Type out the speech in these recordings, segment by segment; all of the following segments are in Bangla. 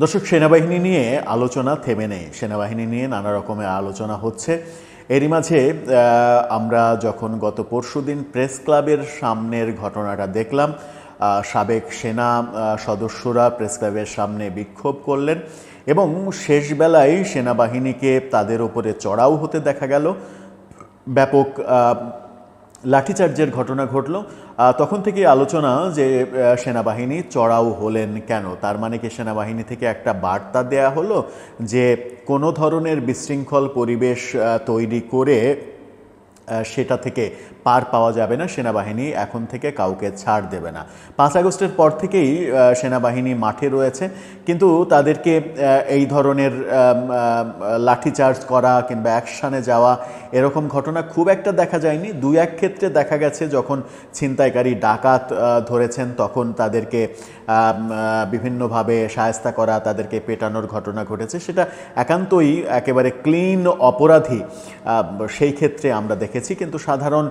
দর্শক, সেনাবাহিনী নিয়ে আলোচনা থেমে নেই। সেনাবাহিনী নিয়ে নানা রকমের আলোচনা হচ্ছে। এরই মাঝে আমরা যখন গত পরশুদিন প্রেস ক্লাবের সামনের ঘটনাটা দেখলাম সাবেক সেনা সদস্যরা প্রেস ক্লাবের সামনে বিক্ষোভ করলেন এবং শেষ বেলায় সেনাবাহিনীকে তাদের ওপরে চড়াও হতে দেখা গেল। ব্যাপক লাঠিচার্জের ঘটনা ঘটল। তখন থেকে আলোচনা যে সেনাবাহিনী চড়াও হলেন কেন? তার মানে কি সেনাবাহিনী থেকে একটা বার্তা দেয়া হলো যে, কোনো ধরনের বিশৃঙ্খল পরিবেশ তৈরি করে সেটা থেকে পার পাওয়া যাবে না, সেনাবাহিনী এখন থেকে কাউকে ছাড় দেবে না। পাঁচ আগস্টের পর থেকেই সেনাবাহিনী মাঠে রয়েছে, কিন্তু তাদেরকে এই ধরনের লাঠিচার্জ করা কিংবা অ্যাকশানে যাওয়া এরকম ঘটনা খুব একটা দেখা যায়নি। দুই এক ক্ষেত্রে দেখা গেছে, যখন ছিনতাইকারী ডাকাত ধরেছেন, তখন তাদেরকে বিভিন্নভাবে সায়স্তা করা, তাদেরকে পেটানোর ঘটনা ঘটেছে। সেটা একান্তই একেবারে ক্লিন অপরাধী সেই ক্ষেত্রে আমরা দেখেছি, কিন্তু সাধারণ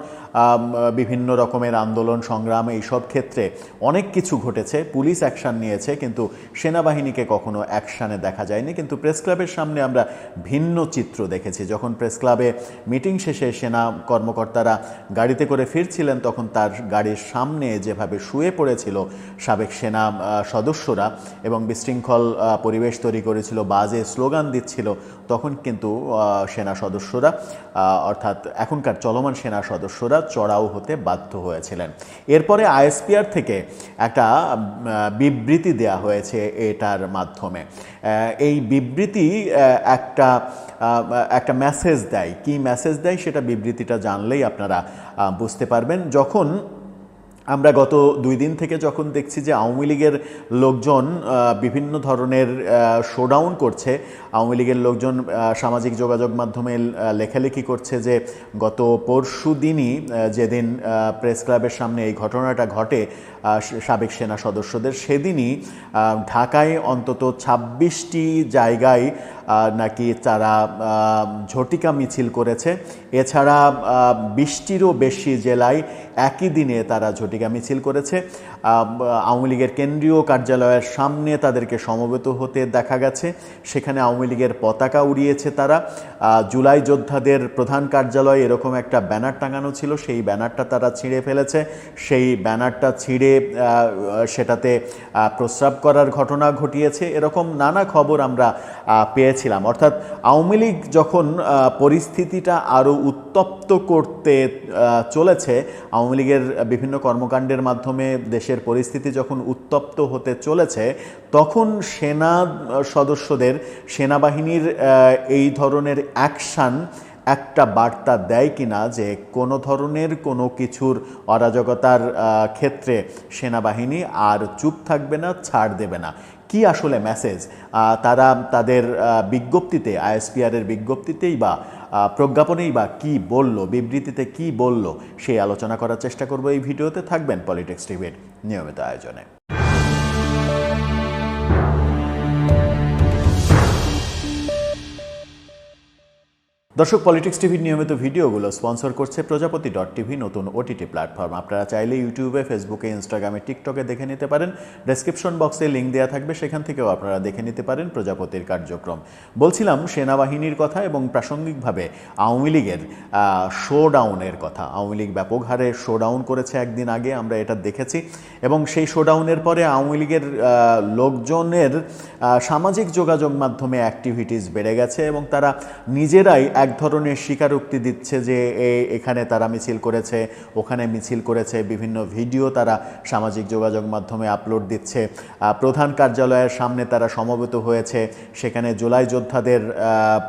বিভিন্ন রকমের আন্দোলন, সংগ্রাম এইসব ক্ষেত্রে অনেক কিছু ঘটেছে। পুলিশ অ্যাকশন নিয়েছে, কিন্তু সেনাবাহিনীকে কখনো অ্যাকশানে দেখা যায়নি। কিন্তু প্রেস ক্লাবের সামনে আমরা ভিন্ন চিত্র দেখেছি। যখন প্রেস ক্লাবে মিটিং শেষে সেনা কর্মকর্তারা গাড়িতে করে ফিরছিলেন, তখন তার গাড়ির সামনে যেভাবে শুয়ে পড়েছিল সাবেক সেনা সদস্যরা এবং বিশৃঙ্খল পরিবেশ তৈরি করেছিল, বাজে স্লোগান দিচ্ছিল, তখন কিন্তু সেনা সদস্যরা অর্থাৎ এখনকার চলমান সেনা সদস্যরা চড়াও হতে বাধ্য হয়েছিলেন। এরপরে আইএসপিআর থেকে একটা বিবৃতি দেয়া হয়েছে এটার মাধ্যমে। এই বিবৃতি একটা একটা মেসেজ দেয়। কি মেসেজ দেয় সেটা বিবৃতিটা জানলেই আপনারা বুঝতে পারবেন। যখন আমরা গত দুই দিন থেকে যখন দেখছি যে আওয়ামী লীগের লোকজন বিভিন্ন ধরনের শোডাউন করছে, আওয়ামী লীগের লোকজন সামাজিক যোগাযোগ মাধ্যমে লেখালেখি করছে যে গত পরশু দিনই যেদিন প্রেস ক্লাবের সামনে এই ঘটনাটা ঘটে সাবেক সেনা সদস্যদের, সেদিনই ঢাকায় অন্তত ছাব্বিশটি জায়গায় নাকি তারা ঝটিকা মিছিল করেছে। এছাড়া বিশটিরও বেশি জেলায় একই দিনে তারা ঝটিকা মিছিল করেছে। আওয়ামী লীগের কেন্দ্রীয় কার্যালয়ের সামনে তাদেরকে সমবেত হতে দেখা গেছে। সেখানে আওয়ামী লীগের পতাকা উড়িয়েছে তারা। জুলাই যোদ্ধাদের প্রধান কার্যালয়ে এরকম একটা ব্যানার টাঙানো ছিল। সেই ব্যানারটা তারা ছিঁড়ে ফেলেছে। সেই ব্যানারটা ছিঁড়ে সেটাতে প্রস্রাব করার ঘটনা ঘটিয়েছে। এরকম নানা খবর আমরা পেয়েছিলাম। অর্থাৎ আওয়ামী লীগ যখন পরিস্থিতিটা আরও উত্তপ্ত করতে চলেছে, আওয়ামী লীগের বিভিন্ন কর্মকাণ্ডের মাধ্যমে দেশের পরিস্থিতি যখন উত্তপ্ত হতে চলেছে, তখন সেনা সদস্যদের সেনাবাহিনীর এই ধরনের অ্যাকশান একটা বার্তা দেয় কিনা যে কোনো ধরনের কোনো কিছুর অরাজকতার ক্ষেত্রে সেনাবাহিনী আর চুপ থাকবে না, ছাড় দেবে না। কি আসলে মেসেজ? তারা তাদের বিজ্ঞপ্তিতে আইএসপিআর এর বিজ্ঞপ্তিতেই বা প্রজ্ঞাপনেই বা কি বলল, বিবৃতিতে কি বলল, সেই আলোচনা করার চেষ্টা করব এই ভিডিওতে। থাকবেন পলিটিক্স টিভির নিয়মিত আয়োজনে। দর্শক পলিটিক্স টিভির নিয়মিত ভিডিওগুলো স্পন্সর করছে প্রজাপতি ডট টিভি নতুন ওটিটি প্ল্যাটফর্ম আপনারা চাইলে ইউটিউবে ফেসবুকে ইনস্টাগ্রামে টিকটকে দেখে নিতে পারেন। ডেসক্রিপশন বক্সে লিঙ্ক দেওয়া থাকবে, সেখান থেকেও আপনারা দেখে নিতে পারেন প্রজাপতির কার্যক্রম। বলছিলাম সেনাবাহিনীর কথা এবং প্রাসঙ্গিকভাবে আওয়ামী লীগের শোডাউনের কথা। আওয়ামী লীগ ব্যাপক হারে শোডাউন করেছে একদিন আগে, আমরা এটা দেখেছি। এবং সেই শোডাউনের পরে আওয়ামী লীগের লোকজনের সামাজিক যোগাযোগ মাধ্যমে অ্যাক্টিভিটিস বেড়ে গেছে এবং তারা নিজেরাই এক ধরনের স্বীকারোক্তি দিচ্ছে যে এখানে তারা মিছিল করেছে, ওখানে মিছিল করেছে, বিভিন্ন ভিডিও তারা সামাজিক যোগাযোগ মাধ্যমে আপলোড দিচ্ছে। প্রধান কার্যালয়ের সামনে তারা সমবেত হয়েছে, সেখানে জুলাই যোদ্ধাদের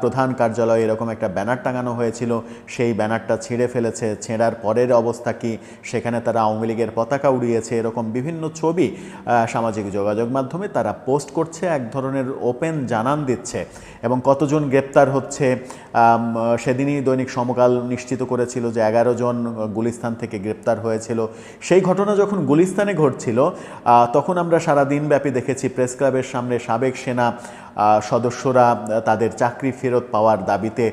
প্রধান কার্যালয়ে এরকম একটা ব্যানার টাঙানো হয়েছিল, সেই ব্যানারটা ছিঁড়ে ফেলেছে, ছেঁড়ার পরের অবস্থা কি, সেখানে তারা আওয়ামী লীগের পতাকা উড়িয়েছে, এরকম বিভিন্ন ছবি সামাজিক যোগাযোগ মাধ্যমে তারা পোস্ট করছে, এক ধরনের ওপেন জানান দিচ্ছে। এবং কতজন গ্রেপ্তার হচ্ছে সেদিনই দৈনিক সমকাল নিশ্চিত করেছিল যে এগারো জন গুলিস্তান থেকে গ্রেপ্তার হয়েছিল। সেই ঘটনা যখন গুলিস্তানে ঘটছিল তখন আমরা সারা দিনব্যাপী দেখেছি, প্রেস ক্লাবের সামনে সাবেক সেনা সদস্যরা তাদের চাকরি ফেরত পাওয়ার দাবিতে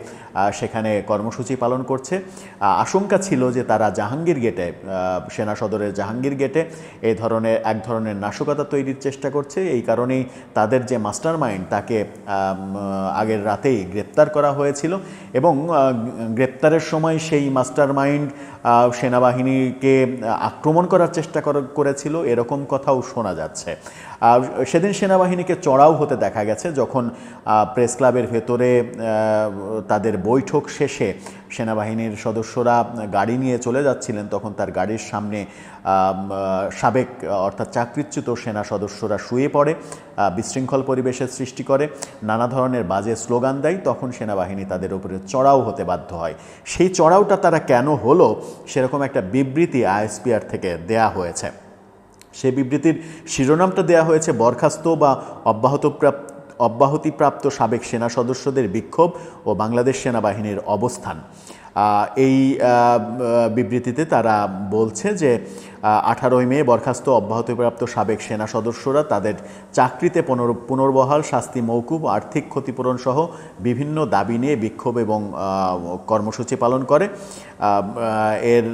সেখানে কর্মসূচি পালন করছে। আশঙ্কা ছিল যে তারা জাহাঙ্গীর গেটে সেনা সদরের জাহাঙ্গীর গেটে এই ধরনের, এক ধরনের নাশকতা তৈরির চেষ্টা করছে। এই কারণেই তাদের যে মাস্টার মাইন্ড তাকে আগের রাতেই গ্রেপ্তার করা হয়েছিল এবং গ্রেপ্তারের সময় সেই মাস্টার মাইন্ড সেনাবাহিনীকে আক্রমণ করার চেষ্টা করেছিল। এরকম কথাও শোনা যাচ্ছে। আর সেদিন সেনাবাহিনীকে চড়াও হতে দেখা গেছে যখন প্রেস ক্লাবের ভেতরে তাদের বৈঠক শেষে সেনাবাহিনীর সদস্যরা গাড়ি নিয়ে চলে যাচ্ছিলেন। তখন তার গাড়ির সামনে সাবেক, অর্থাৎ চাকরিচ্যুত সেনা সদস্যরা শুয়ে পড়ে বিশৃঙ্খল পরিবেশের সৃষ্টি করে, নানা ধরনের বাজে স্লোগান দেয়। তখন সেনাবাহিনী তাদের উপরে চড়াও হতে বাধ্য হয়। সেই চড়াওটা তারা কেন হলো, সেরকম একটা বিবৃতি আইএসপিআর থেকে দেয়া হয়েছে। সেই বিবৃতির শিরোনামটা দেয়া হয়েছে বরখাস্ত বা অব্যাহতপ্রাপ্ত অব্যাহতিপ্রাপ্ত সাবেক সেনা সদস্যদের বিক্ষোভ ও বাংলাদেশ সেনাবাহিনীর অবস্থান। এই বিবৃতিতে তারা বলছে যে আঠারোই মে বরখাস্ত অব্যাহতিপ্রাপ্ত সাবেক সেনা সদস্যরা তাদের চাকরিতে পুনর, পুনর্বহাল, শাস্তি, মৌকুব, আর্থিক ক্ষতিপূরণ সহ বিভিন্ন দাবি নিয়ে বিক্ষোভ এবং কর্মসূচি পালন করে। এর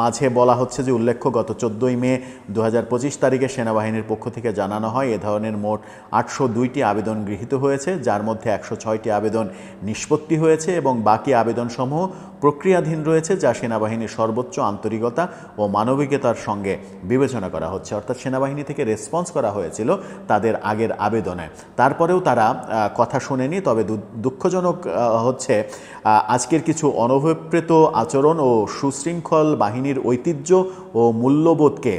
মাঝে বলা হচ্ছে যে উল্লেখ্য, গত চোদ্দোই মে দু হাজার পঁচিশ তারিখে সেনাবাহিনীর পক্ষ থেকে জানানো হয়, এ ধরনের মোট আটশো দুইটি আবেদন গৃহীত হয়েছে, যার মধ্যে একশো ছয়টি আবেদন নিষ্পত্তি হয়েছে এবং বাকি আবেদনসমূহ も প্রক্রিয়াধীন রয়েছে যা সেনাবাহিনীর সর্বোচ্চ আন্তরিকতা ও মানবিকতার সঙ্গে বিবেচনা করা হচ্ছে। অর্থাৎ সেনাবাহিনী থেকে রেসপন্স করা হয়েছিল তাদের আগের আবেদনে। তারপরেও তারা কথা শোনেনি, তবে দুঃখজনক হচ্ছে আজকের কিছু অনভিপ্রেত আচরণ ও সুশৃঙ্খল বাহিনীর ঐতিহ্য ও মূল্যবোধকে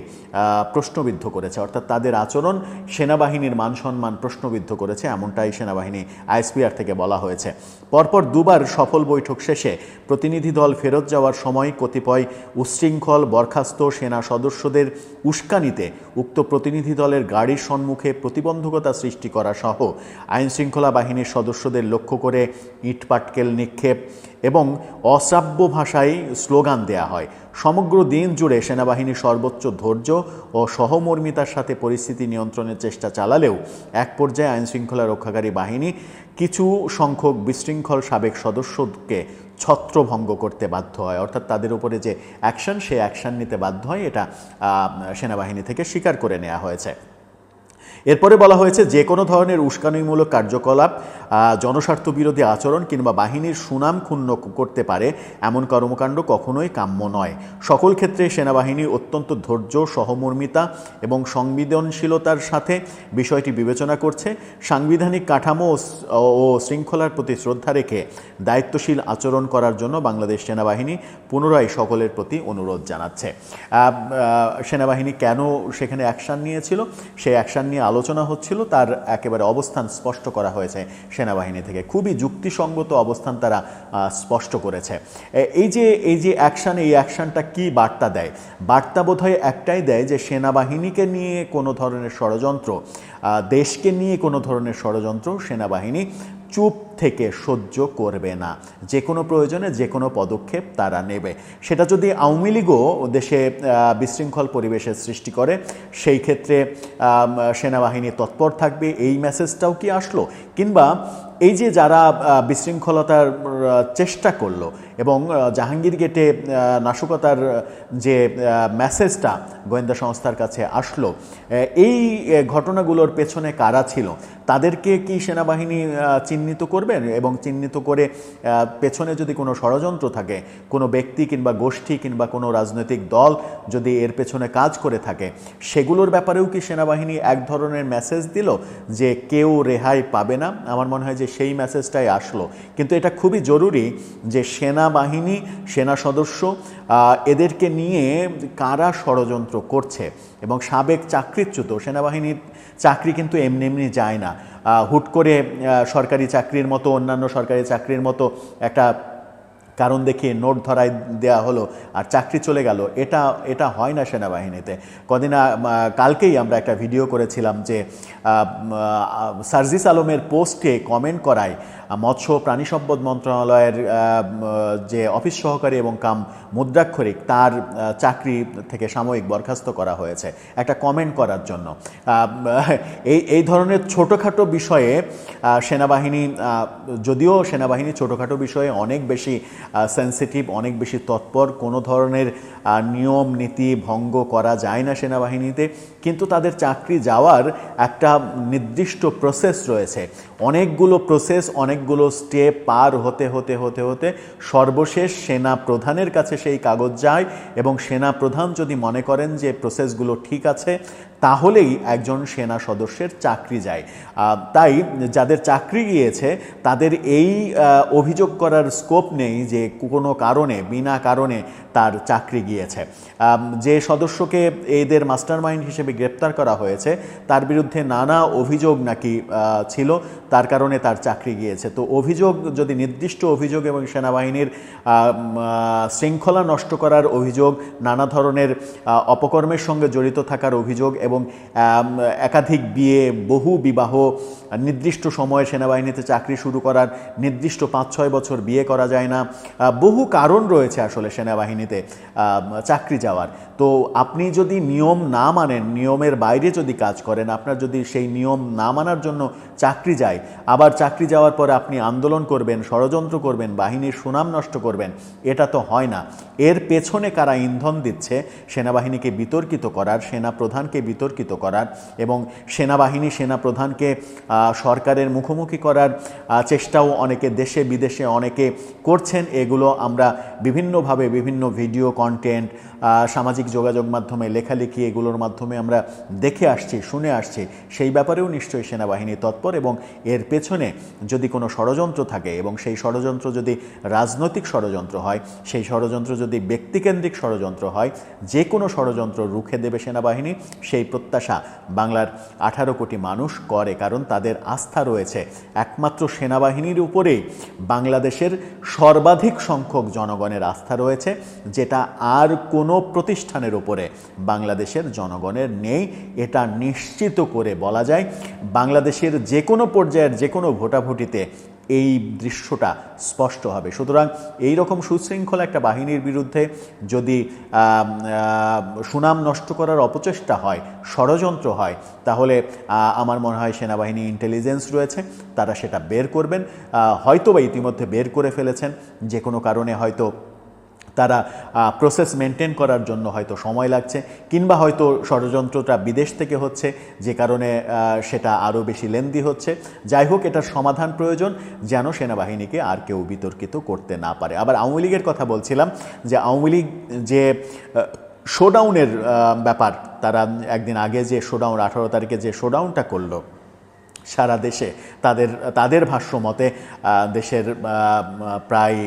প্রশ্নবিদ্ধ করেছে। অর্থাৎ তাদের আচরণ সেনাবাহিনীর মান সম্মান প্রশ্নবিদ্ধ করেছে, এমনটাই সেনাবাহিনী আইএসপিআর থেকে বলা হয়েছে। পরপর দুবার সফল বৈঠক শেষে প্রতিনিধি দল ফেরত যাওয়ার সময় কতিপয় উচ্ছৃঙ্খল বরখাস্ত সেনা সদস্যদের উস্কানিতে উক্ত প্রতিনিধি দলের গাড়ির সম্মুখে প্রতিবন্ধকতা সৃষ্টি করা সহ আইনশৃঙ্খলা বাহিনীর সদস্যদের লক্ষ্য করে ইটপাটকেল নিক্ষেপ এবং অশ্রাব্য ভাষায় স্লোগান দেয়া হয়। সমগ্র দিন জুড়ে সেনাবাহিনী সর্বোচ্চ ধৈর্য ও সহমর্মিতার সাথে পরিস্থিতি নিয়ন্ত্রণের চেষ্টা চালালেও এক পর্যায়ে আইনশৃঙ্খলা রক্ষাকারী বাহিনী কিছু সংখ্যক বিশৃঙ্খল সাবেক সদস্যকে ছত্রভঙ্গ করতে বাধ্য হয়। অর্থাৎ তাদের উপরে যে অ্যাকশন সে অ্যাকশন নিতে বাধ্য হয়। এটা সেনাবাহিনী থেকে স্বীকার করে নেওয়া হয়েছে। এরপরে বলা হয়েছে যে কোনো ধরনের উস্কানিমূলক কার্যকলাপ জনস্বার্থ বিরোধী আচরণ কিংবা বাহিনীর সুনাম ক্ষুণ্ণ করতে পারে এমন কর্মকাণ্ড কখনোই কাম্য নয়। সকল ক্ষেত্রে সেনাবাহিনী অত্যন্ত ধৈর্য, সহমর্মিতা এবং সংবেদনশীলতার সাথে বিষয়টি বিবেচনা করছে। সাংবিধানিক কাঠামো ও শৃঙ্খলার প্রতি শ্রদ্ধা রেখে দায়িত্বশীল আচরণ করার জন্য বাংলাদেশ সেনাবাহিনী পুনরায় সকলের প্রতি অনুরোধ জানাচ্ছে। সেনাবাহিনী কেন সেখানে অ্যাকশান নিয়েছিল? সেই অ্যাকশান নিয়ে আলোচনা হচ্ছিল, তার একেবারে অবস্থান স্পষ্ট করা হয়েছে। সেনাবাহিনী থেকে খুবই যুক্তিসঙ্গত অবস্থান তারা স্পষ্ট করেছে। এই যে এই যে অ্যাকশান, এই অ্যাকশানটা কি বার্তা দেয়? বার্তা বোধহয় একটাই দেয় যে, সেনাবাহিনীকে নিয়ে কোনো ধরনের ষড়যন্ত্র দেশকে নিয়ে কোনো ধরনের ষড়যন্ত্র, সেনাবাহিনী চুপ থেকে সহ্য করবে না। যে কোনো প্রয়োজনে যে কোনো পদক্ষেপ তারা নেবে। সেটা যদি আওয়ামী লীগও দেশে বিশৃঙ্খল পরিবেশের সৃষ্টি করে, সেই ক্ষেত্রে সেনাবাহিনী তৎপর থাকবে, এই মেসেজটাও কি আসলো? কিংবা এই যে যারা বিশৃঙ্খলতার চেষ্টা করল এবং জাহাঙ্গীর গেটে নাশকতার যে মেসেজটা গোয়েন্দা সংস্থার কাছে আসলো এই ঘটনাগুলোর পেছনে কারা ছিল? তাদেরকে কি সেনাবাহিনী চিহ্নিত চিহ্নিত করবেন এবং চিহ্নিত করে পেছনে যদি কোনো ষড়যন্ত্র থাকে, কোনো ব্যক্তি কিংবা গোষ্ঠী কিংবা কোনো রাজনৈতিক দল যদি এর পেছনে কাজ করে থাকে, সেগুলোর ব্যাপারেও কি সেনাবাহিনী এক ধরনের মেসেজ দিল যে কেউ রেহাই পাবে না? আমার মনে হয় যে সেই মেসেজটাই আসলো। কিন্তু এটা খুবই জরুরি যে সেনাবাহিনী, সেনা সদস্য এদেরকে নিয়ে কারা ষড়যন্ত্র করছে এবং সাবেক চাকরিচ্যুত সেনাবাহিনীর চাকরি কিন্তু এমনি এমনি যায় না। হুট করে সরকারি চাকরির মতো, অন্যান্য সরকারি চাকরির মতো একটা কারণ দেখিয়ে নোট ধরায় দেয়া হলো আর চাকরি চলে গেল। এটা এটা হয় না সেনাবাহিনীতে। কদিন কালকেই আমরা একটা ভিডিও করেছিলাম যে সার্জিস আলমের পোস্টে কমেন্ট করায় মৎস্য প্রাণী সম্পদ মন্ত্রণালয়ের যে অফিস সহকারী এবং কাম মুদ্রাক্ষরিক, তার চাকরি থেকে সাময়িক বরখাস্ত করা হয়েছে একটা কমেন্ট করার জন্য। এই এই ধরনের ছোটোখাটো বিষয়ে সেনাবাহিনী যদিও সেনাবাহিনী ছোটোখাটো বিষয়ে অনেক বেশি সেন্সিটিভ অনেক বেশি তৎপর। কোনো ধরনের নিয়ম, নীতি ভঙ্গ করা যায় না সেনাবাহিনীতে। কিন্তু তাদের চাকরি যাওয়ার একটা নির্দিষ্ট প্রসেস রয়েছে। অনেকগুলো প্রসেস অনেকগুলো স্টেপ পার হতে হতে হতে হতে সর্বশেষ সেনা প্রধানের কাছে সেই কাগজ যায় এবং সেনা প্রধান যদি মনে করেন যে প্রসেসগুলো ঠিক আছে তাহলেই একজন সেনা সদস্যের চাকরি যায়। তাই যাদের চাকরি গিয়েছে, তাদের এই অভিযোগ করার স্কোপ নেই যে কোনো কারণে, বিনা কারণে তার চাকরি গিয়েছে। যে সদস্যকে এদের মাস্টারমাইন্ড হিসেবে গ্রেপ্তার করা হয়েছে, তার বিরুদ্ধে নানা অভিযোগ নাকি ছিল, তার কারণে তার চাকরি গিয়েছে। তো অভিযোগ, যদি নির্দিষ্ট অভিযোগ এবং সেনাবাহিনীর শৃঙ্খলা নষ্ট করার অভিযোগ, নানা ধরনের অপকর্মের সঙ্গে জড়িত থাকার অভিযোগ এবং আম, একাধিক বিয়ে বহু বিবাহ নির্দিষ্ট সময়ে সেনাবাহিনীতে চাকরি শুরু করার নির্দিষ্ট পাঁচ ছয় বছর বিয়ে করা যায় না। বহু কারণ রয়েছে আসলে সেনাবাহিনীতে চাকরি যাওয়ার। তো আপনি যদি নিয়ম না মানেন, নিয়মের বাইরে যদি কাজ করেন, আপনার যদি সেই নিয়ম না মানার জন্য চাকরি যায়, আবার চাকরি যাওয়ার পরে আপনি আন্দোলন করবেন, ষড়যন্ত্র করবেন, বাহিনীর সুনাম নষ্ট করবেন, এটা তো হয় না। এর পেছনে কারা ইন্ধন দিচ্ছে, সেনাবাহিনীকে বিতর্কিত করার সেনা প্রধানকে বিতর্কিত করার এবং সেনাবাহিনী সেনা প্রধানকে সরকারের মুখোমুখি করার চেষ্টাও অনেকে দেশে বিদেশে অনেকে করছেন। এগুলো আমরা বিভিন্নভাবে বিভিন্ন ভিডিও কন্টেন্ট সামাজিক যোগাযোগ মাধ্যমে, লেখালেখি এগুলোর মাধ্যমে আমরা দেখে আসছি, শুনে আসছি। সেই ব্যাপারেও নিশ্চয়ই সেনাবাহিনী তৎপর এবং এর পেছনে যদি কোনো ষড়যন্ত্র থাকে এবং সেই ষড়যন্ত্র যদি রাজনৈতিক ষড়যন্ত্র হয়, সেই ষড়যন্ত্র যদি ব্যক্তিকেন্দ্রিক ষড়যন্ত্র হয়, যে কোনো ষড়যন্ত্র রুখে দেবে সেনাবাহিনী, সেই প্রত্যাশা বাংলার আঠারো কোটি মানুষ করে কারণ তাদের আস্থা রয়েছে। একমাত্র সেনাবাহিনীর উপরেই বাংলাদেশের সর্বাধিক সংখ্যক জনগণের আস্থা রয়েছে, যেটা আর কোনো প্রতিষ্ঠানের উপরে বাংলাদেশের জনগণের নেই এটা নিশ্চিত করে বলা যায়। বাংলাদেশের যে কোনো পর্যায়ের যে কোনো ভোটাভুটিতে এই দৃশ্যটা স্পষ্ট হবে। সুতরাং এই রকম সুশৃঙ্খল একটা বাহিনীর বিরুদ্ধে যদি সুনাম নষ্ট করার অপচেষ্টা হয় ষড়যন্ত্র হয় তাহলে আমার মনে হয় সেনাবাহিনী ইন্টেলিজেন্স রয়েছে তারা সেটা বের করবেন। আহ, হয়তো বা ইতিমধ্যে বের করে ফেলেছেন যে কোনো কারণে হয়তো তারা প্রসেস মেনটেন করার জন্য হয়তো সময় লাগছে, কিংবা হয়তো ষড়যন্ত্রটা বিদেশ থেকে হচ্ছে, যে কারণে সেটা আরও বেশি লেন্দি হচ্ছে। যাই হোক, এটার সমাধান প্রয়োজন, যেন সেনাবাহিনীকে আর কেউ বিতর্কিত করতে না পারে। আবার আওয়ামী লীগের কথা বলছিলাম, যে আওয়ামী লীগ যে শোডাউনের ব্যাপার, তারা একদিন আগে যে শোডাউন আঠারো তারিখে যে শোডাউনটা করল সারা দেশে। তাদের তাদের ভাষ্য মতে দেশের প্রায়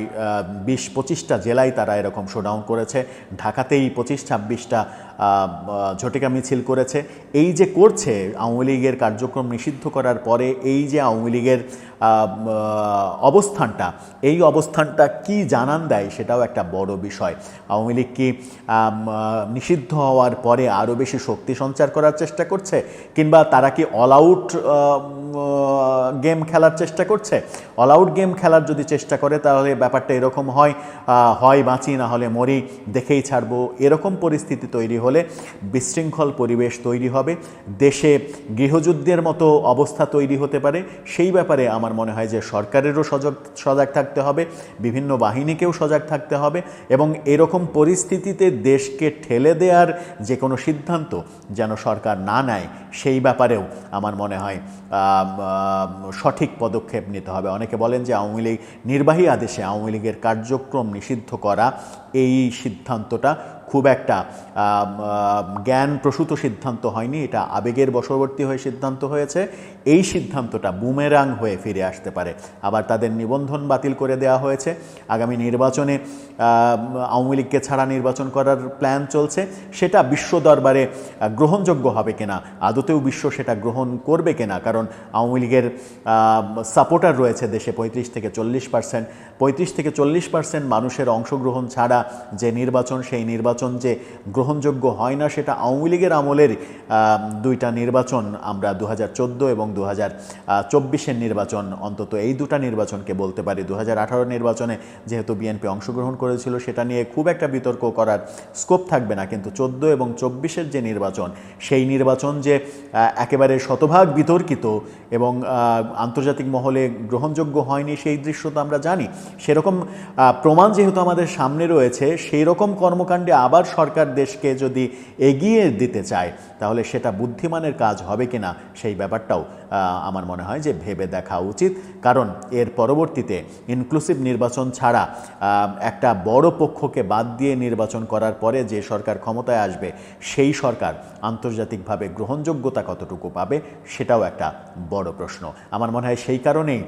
বিশ পঁচিশটা জেলায় তারা এরকম শোডাউন করেছে। ঢাকাতেই পঁচিশ, ছাব্বিশটা ঝটিকা মিছিল করেছে। এই যে করছে আওয়ামী লীগের কার্যক্রম নিষিদ্ধ করার পরে এই যে আওয়ামী লীগের অবস্থানটা, এই অবস্থানটা কি জানান দেয় সেটাও একটা বড় বিষয়। আওয়ামী লীগ কি নিষিদ্ধ হওয়ার পরে আরও বেশি শক্তি সঞ্চার করার চেষ্টা করছে কিংবা তারা কি অল আউট গেম খেলার চেষ্টা করছে। অল আউট গেম খেলার যদি চেষ্টা করে, তাহলে ব্যাপারটা এরকম হয় হয় বাঁচি, না হলে মরি, দেখেই ছাড়বো। এরকম পরিস্থিতি তৈরি হলে বিশৃঙ্খল পরিবেশ তৈরি হবে। দেশে গৃহযুদ্ধের মতো অবস্থা তৈরি হতে পারে। সেই ব্যাপারে আমার মনে হয় যে সরকারেরও সজাগ সজাগ থাকতে হবে, বিভিন্ন বাহিনীকেও সজাগ থাকতে হবে এবং এরকম পরিস্থিতিতে দেশকে ঠেলে দেওয়ার যে কোনো সিদ্ধান্ত যেন সরকার না নেয় সেই ব্যাপারেও আমার মনে হয় সঠিক পদক্ষেপ নিতে হবে। অনেকে বলেন যে আওয়ামী লীগ নির্বাহী আদেশে আওয়ামী লীগের কার্যক্রম নিষিদ্ধ করা, এই সিদ্ধান্তটা খুব একটা জ্ঞান প্রসূত সিদ্ধান্ত হয়নি, এটা আবেগের বশবর্তী হয়ে সিদ্ধান্ত হয়েছে। এই সিদ্ধান্তটা বুমেরাং হয়ে ফিরে আসতে পারে। আবার তাদের নিবন্ধন বাতিল করে দেওয়া হয়েছে। আগামী নির্বাচনে আওয়ামী লীগকে ছাড়া নির্বাচন করার প্ল্যান চলছে। সেটা বিশ্ব দরবারে গ্রহণযোগ্য হবে কিনা, আদতেও বিশ্ব সেটা গ্রহণ করবে কিনা, কারণ আওয়ামী লীগের সাপোর্টার রয়েছে দেশে পঁয়ত্রিশ থেকে চল্লিশ পার্সেন্ট। পঁয়ত্রিশ থেকে চল্লিশ পার্সেন্ট মানুষের অংশগ্রহণ ছাড়া যে নির্বাচন, সেই নির্বাচন যে গ্রহণযোগ্য হয় না, সেটা আওয়ামী লীগের আমলের দুইটা নির্বাচন আমরা দু হাজার চোদ্দ এবং দু হাজার নির্বাচন, অন্তত এই দুটা নির্বাচনকে বলতে পারি। দু হাজার আঠারো নির্বাচনে যেহেতু বিএনপি অংশগ্রহণ করেছিল, সেটা নিয়ে খুব একটা বিতর্ক করার স্কোপ থাকবে না। কিন্তু চোদ্দ এবং চব্বিশের যে নির্বাচন, সেই নির্বাচন যে একেবারে শতভাগ বিতর্কিত এবং আন্তর্জাতিক মহলে গ্রহণযোগ্য হয়নি, সেই দৃশ্য তো আমরা জানি। সেরকম প্রমাণ যেহেতু আমাদের সামনে রয়েছে সেই রকম কর্মকাণ্ডে আবার সরকার দেশকে যদি এগিয়ে দিতে চায়, তাহলে সেটা বুদ্ধিমানের কাজ হবে কিনা সেই ব্যাপারটাও আমার মনে হয় যে ভেবে দেখা উচিত। কারণ এর পরবর্তীতে ইনক্লুসিভ নির্বাচন ছাড়া একটা বড় পক্ষকে বাদ দিয়ে নির্বাচন করার পরে যে সরকার ক্ষমতায় আসবে, সেই সরকার আন্তর্জাতিকভাবে গ্রহণযোগ্যতা কতটুকু পাবে, সেটাও একটা বড় প্রশ্ন। আমার মনে হয় সেই কারণেই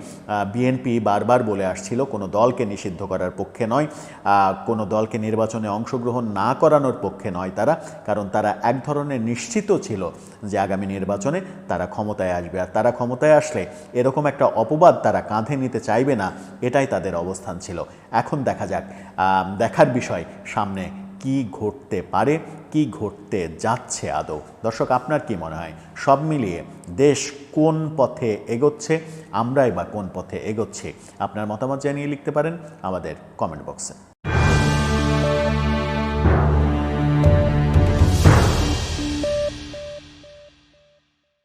বিএনপি বারবার বলে আসছিল, কোনো দলকে নিষিদ্ধ করার পক্ষে নয়। কোনো দলকে নির্বাচনে অংশগ্রহণ না করানোর পক্ষে নয় তারা, কারণ তারা এক ধরনের নিশ্চিত ছিল যে আগামী নির্বাচনে তারা ক্ষমতায় আসবে। আর তারা ক্ষমতায় আসলে এরকম একটা অপবাদ তারা কাঁধে নিতে চাইবে না, এটাই তাদের অবস্থান ছিল। এখন দেখা যাক দেখার বিষয় সামনে কি ঘটতে পারে, কি ঘটতে যাচ্ছে আদৌ। দর্শক, আপনার কি মনে হয়? সব মিলিয়ে দেশ কোন পথে এগোচ্ছে, আমরাই বা কোন পথে এগোচ্ছি? আপনার মতামত জানিয়ে লিখতে পারেন আমাদের কমেন্ট বক্সে।